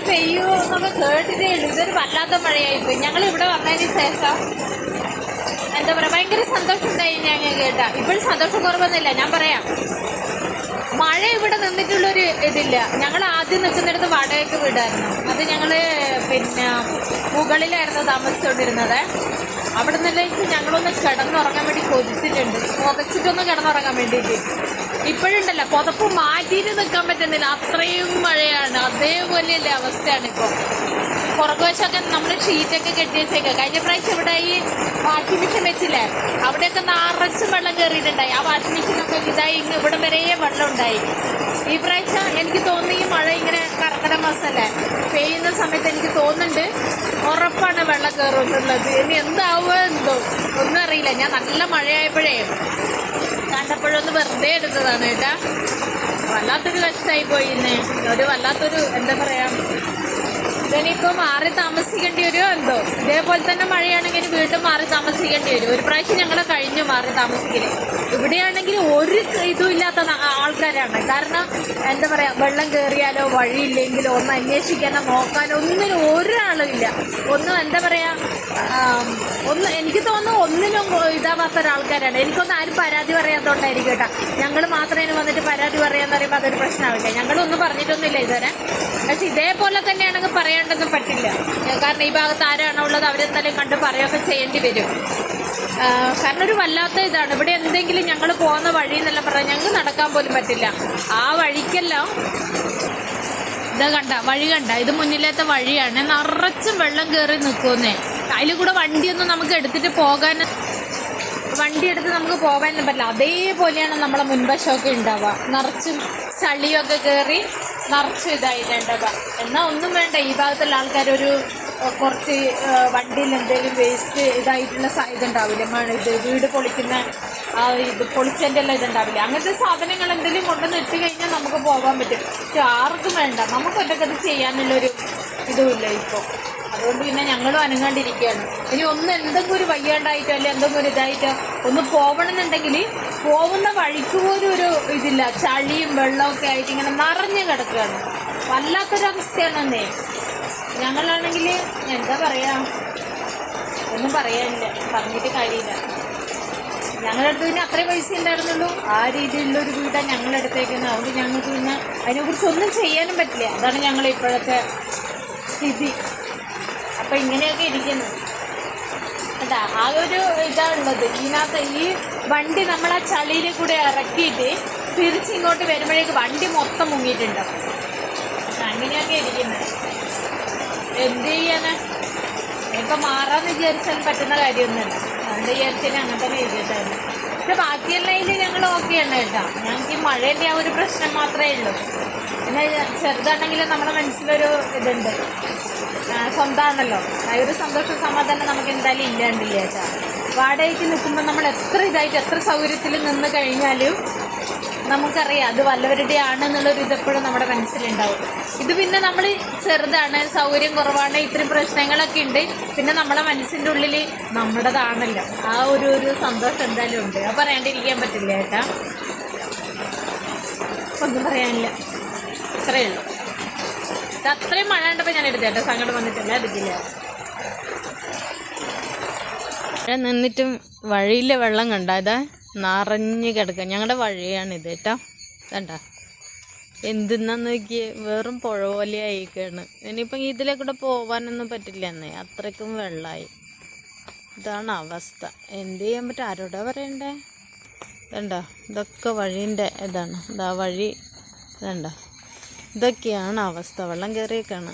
പെയ്യുമോ എന്നൊക്കെ കേട്ടിട്ടേ ഉള്ളൂ ഇതൊരു വല്ലാത്ത മഴയായിപ്പോയി. ഞങ്ങൾ ഇവിടെ വന്നതിന് ശേഷം എന്താ പറയാ ഭയങ്കര സന്തോഷം ഉണ്ടായി ഞാൻ കേട്ടാ. ഇപ്പോഴും സന്തോഷം കുറവൊന്നുമില്ല ഞാൻ പറയാം. മഴ ഇവിടെ നിന്നിട്ടുള്ളൊരു ഇതില്ല. ഞങ്ങൾ ആദ്യം നിൽക്കുന്നിടത്ത് വാടകയ്ക്ക് വീടായിരുന്നു. അത് ഞങ്ങൾ പിന്നെ മുകളിലായിരുന്നു താമസിച്ചുകൊണ്ടിരുന്നത്. അവിടെ നിന്നിലേക്ക് ഞങ്ങളൊന്ന് കിടന്നുറങ്ങാൻ വേണ്ടി കൊതിച്ചിട്ടുണ്ട്. പുതച്ചിട്ടൊന്ന് കിടന്നുറങ്ങാൻ വേണ്ടിയിട്ട്. ഇപ്പോഴുണ്ടല്ലോ പുതപ്പ് മാറ്റിയിട്ട് നിൽക്കാൻ പറ്റുന്നില്ല. അത്രയും മഴയാണ്. അതേപോലെയല്ലേ അവസ്ഥയാണ് ഇപ്പോൾ പുറകുവശമൊക്കെ നമ്മൾ ഷീറ്റൊക്കെ കെട്ടി വെച്ചേക്കുക കഴിഞ്ഞ പ്രാവശ്യം ഇവിടെ ഈ വാഷിംഗ് മെഷീൻ വെച്ചില്ലേ? അവിടെയൊക്കെ നിറച്ചും വെള്ളം കയറിയിട്ടുണ്ടായി ആ വാഷിംഗ് മെഷീനൊക്കെ ഇതായി ഇവിടെ വരെ വെള്ളം ഉണ്ടായി ഈ പ്രാവശ്യം എനിക്ക് തോന്നുന്നു ഈ മഴ ഇങ്ങനെ കർക്കിടക മാസമല്ലേ പെയ്യുന്ന സമയത്ത് എനിക്ക് തോന്നുന്നുണ്ട് ഉറപ്പാണ് വെള്ളം കയറുന്നുള്ളത് ഇനി എന്താവുക എന്തോ. ഒന്നും അറിയില്ല. ഞാൻ നല്ല മഴയായപ്പോഴേ കണ്ടപ്പോഴൊന്ന് വെറുതെ എടുത്തതാണ് കേട്ടാ. വല്ലാത്തൊരു കഷ്ടമായി പോയി ഇന്ന്. ഒരു വല്ലാത്തൊരു എന്താ പറയാ ഇതിനിപ്പോ മാറി താമസിക്കേണ്ടി വരുമോ എന്തോ? ഇതേപോലെ തന്നെ മഴയാണെങ്കിൽ വീണ്ടും മാറി താമസിക്കേണ്ടി വരും. ഒരു പ്രാവശ്യം ഞങ്ങൾ കഴിഞ്ഞു മാറി താമസിക്കൽ. ഇവിടെയാണെങ്കിൽ ഒരു ഇതും ഇല്ലാത്ത ആൾക്കാരാണ്. കാരണം എന്താ പറയാ വെള്ളം കയറിയാലോ വഴിയില്ലെങ്കിലോ ഒന്ന് അന്വേഷിക്കാനോ നോക്കാനോ ഒന്നിനും ഒരാളും ഇല്ല. ഒന്നും എന്താ പറയാ ഒന്ന് എനിക്ക് തോന്നുന്നു ഒന്നിനും ഇതാവാത്ത ഒരാൾക്കാരാണ്. എനിക്കൊന്നും ആരും പരാതി പറയാത്തോണ്ടായിരിക്കും കേട്ടോ. ഞങ്ങൾ മാത്രമേ വന്നിട്ട് പരാതി പറയാന്ന് പറയുമ്പോൾ അതൊരു പ്രശ്നമാവില്ല ഞങ്ങളൊന്നും പറഞ്ഞിട്ടൊന്നുമില്ല ഇതുവരെ. പക്ഷെ ഇതേപോലെ തന്നെയാണെങ്കിൽ പറയേണ്ടൊന്നും പറ്റില്ല. കാരണം ഈ ഭാഗത്ത് ആരാണോ ഉള്ളത് അവരെന്തായാലും കണ്ട് പറയുകയൊക്കെ ചെയ്യേണ്ടി വരും. കാരണം ഒരു വല്ലാത്ത ഇതാണ്. ഇവിടെ എന്തെങ്കിലും ഞങ്ങൾ പോകുന്ന വഴി എന്നല്ല പറഞ്ഞാൽ ഞങ്ങൾക്ക് നടക്കാൻ പോലും പറ്റില്ല. ആ വഴിക്കെല്ലാം ഇതാ കണ്ട വഴി കണ്ട. ഇത് മുന്നിലത്തെ വഴിയാണ്. നിറച്ചും വെള്ളം കയറി നിൽക്കുന്നേ അതിൽ കൂടെ വണ്ടിയൊന്നും നമുക്ക് എടുത്തിട്ട് പോകാൻ വണ്ടി എടുത്ത് നമുക്ക് പോകാനൊന്നും പറ്റില്ല. അതേപോലെയാണ് നമ്മളെ മുൻവശമൊക്കെ ഉണ്ടാവുക. നിറച്ചും ചളിയൊക്കെ കയറി നിറച്ചും ഇതായിട്ടുണ്ടാവുക എന്നാൽ ഒന്നും വേണ്ട. ഈ ഭാഗത്തുള്ള ആൾക്കാരൊരു ഒരു കുറച്ച് വണ്ടിയിൽ എന്തെങ്കിലും വേസ്റ്റ് ഇതായിട്ടുള്ള സാധ്യത ഉണ്ടാവില്ല. ഇത് വീട് പൊളിക്കുന്ന ഇത് പൊളിച്ചതിന്റെ എല്ലാം ഇതുണ്ടാവില്ല? അങ്ങനത്തെ സാധനങ്ങൾ എന്തെങ്കിലും കൊണ്ടുവന്ന് ഇട്ട് കഴിഞ്ഞാൽ നമുക്ക് പോകാൻ പറ്റും. ആർക്കും വേണ്ട. നമുക്ക് ഒറ്റക്കത് ചെയ്യാനുള്ളൊരു ഇതുമില്ല ഇപ്പോൾ അതുകൊണ്ട് പിന്നെ ഞങ്ങളും അനങ്ങാണ്ടിരിക്കുകയാണ്. ഇനി ഒന്ന് എന്തെങ്കിലും ഒരു വയ്യാണ്ടായിട്ടോ അല്ലെ എന്തെങ്കിലും ഒരു ഇതായിട്ടോ ഒന്ന് പോകണമെന്നുണ്ടെങ്കിൽ പോകുന്ന വഴിക്ക് പോലും ഒരു ഇതില്ല. ചളിയും വെള്ളമൊക്കെ ആയിട്ട് ഇങ്ങനെ നിറഞ്ഞു കിടക്കുകയാണ്. വല്ലാത്തൊരവസ്ഥയാണെന്നേ. ഞങ്ങളാണെങ്കിൽ എന്താ പറയാ? ഒന്നും പറയാനില്ല. പറഞ്ഞിട്ട് കാര്യമില്ല. ഞങ്ങളുടെ അടുത്ത് പിന്നെ അത്രയും പൈസ ഉണ്ടായിരുന്നുള്ളൂ. ആ രീതിയിലുള്ള ഒരു വീടാണ് ഞങ്ങളുടെ അടുത്തേക്ക് അതുകൊണ്ട് ഞങ്ങൾക്ക് പിന്നെ അതിനെക്കുറിച്ച് ഒന്നും ചെയ്യാനും പറ്റില്ല. അതാണ് ഞങ്ങൾ ഇപ്പോഴത്തെ സ്ഥിതി. അപ്പൊ ഇങ്ങനെയൊക്കെ ഇരിക്കുന്നു. കേട്ടാ ആ ഒരു ഇതാണുള്ളത്. ഇതിനകത്ത് ഈ വണ്ടി നമ്മൾ ആ ചളിയിൽ കൂടെ ഇറക്കിയിട്ട് തിരിച്ചിങ്ങോട്ട് വരുമ്പോഴേക്ക് വണ്ടി മൊത്തം മുങ്ങിയിട്ടുണ്ട്. അങ്ങനെയൊക്കെ ഇരിക്കുന്നത് എന്ത് ചെയ്യാനാ? ഇപ്പൊ മാറാന്ന് വിചാരിച്ചാൽ പറ്റുന്ന കാര്യമൊന്നുമല്ല. അതുകൊണ്ട് വിചാരിച്ചാൽ അങ്ങനെ തന്നെ എഴുതിയിട്ടായിരുന്നു. പക്ഷെ ബാക്കിയെല്ലാം ഞങ്ങൾ ഓക്കെയാണ് കേട്ടോ. ഞങ്ങൾക്ക് ഈ മഴേന്റെ ആ ഒരു പ്രശ്നം മാത്രമേ ഉള്ളൂ. പിന്നെ ചെറുതാണെങ്കിൽ നമ്മുടെ മനസ്സിലൊരു ഇതുണ്ട്. സ്വന്തമാണല്ലോ ആ ഒരു സന്തോഷ സമാധാനം നമുക്ക് എന്തായാലും ഇല്ലാണ്ടില്ല ചേട്ടാ വാടകയ്ക്ക് നിൽക്കുമ്പോൾ നമ്മൾ എത്ര ഇതായിട്ട് എത്ര സൗകര്യത്തിൽ നിന്ന് കഴിഞ്ഞാലും നമുക്കറിയാം അത് വല്ലവരുടെ ആണെന്നുള്ളൊരു ഇതെപ്പോഴും നമ്മുടെ മനസ്സിലുണ്ടാവും. ഇത് പിന്നെ നമ്മൾ ചെറുതാണ് സൗകര്യം കുറവാണ് ഇത്രയും പ്രശ്നങ്ങളൊക്കെ ഉണ്ട്. പിന്നെ നമ്മുടെ മനസ്സിന്റെ ഉള്ളിൽ നമ്മുടേതാണല്ലോ. ആ ഒരു ഒരു സന്തോഷം എന്തായാലും ഉണ്ട്. അത് പറയാണ്ടിരിക്കാൻ പറ്റില്ല ഏട്ടാ. ഒന്നും പറയാനില്ല. ഇത്രയേ ഉള്ളൂ. അത്രയും മഴ കണ്ടപ്പോൾ ഞാൻ എടുത്തേട്ടോ സങ്കടം വന്നിട്ടില്ല എടുക്കില്ല. മഴ നിന്നിട്ടും വഴിയിലെ വെള്ളം കണ്ടാ നിറഞ്ഞു കിടക്കുക. ഞങ്ങളുടെ വഴിയാണിത് കേട്ടോ. കണ്ട? എന്തിന്നാന്ന് നോക്കിയേ വെറും പുഴ പോലെ ആയിക്കാണ് ഇനിയിപ്പം ഇതിലെ കൂടെ പോവാനൊന്നും പറ്റില്ല എന്നേ അത്രയ്ക്കും വെള്ളമായി ഇതാണ് അവസ്ഥ. എന്ത് ചെയ്യാൻ പറ്റും? ആരോടാ പറയണ്ടേ? വേണ്ട ഇതൊക്കെ വഴീന്റെ ഇതാണ്. ഇതാ വഴി. വേണ്ട ഇതൊക്കെയാണ് അവസ്ഥ. വെള്ളം കയറിയൊക്കെയാണ്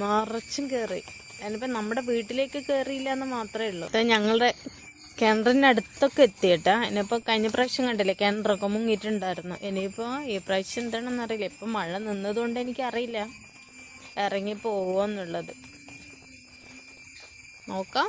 നിറച്ചും കയറി അതിനിപ്പോൾ നമ്മുടെ വീട്ടിലേക്ക് കയറിയില്ല എന്ന് മാത്രമേ ഉള്ളൂ. ഞങ്ങളുടെ കിണറിന്റെ അടുത്തൊക്കെ എത്തിയേട്ടാ. ഇനിയിപ്പോൾ കഴിഞ്ഞ പ്രാവശ്യം കണ്ടില്ലേ കിണറൊക്കെ മുങ്ങിയിട്ടുണ്ടായിരുന്നു. ഇനിയിപ്പോൾ ഈ പ്രാവശ്യം എന്താണെന്ന് അറിയില്ല. ഇപ്പം മഴ നിന്നതുകൊണ്ട് എനിക്കറിയില്ല. ഇറങ്ങി പോവുമെന്നുള്ളത് നോക്കാം.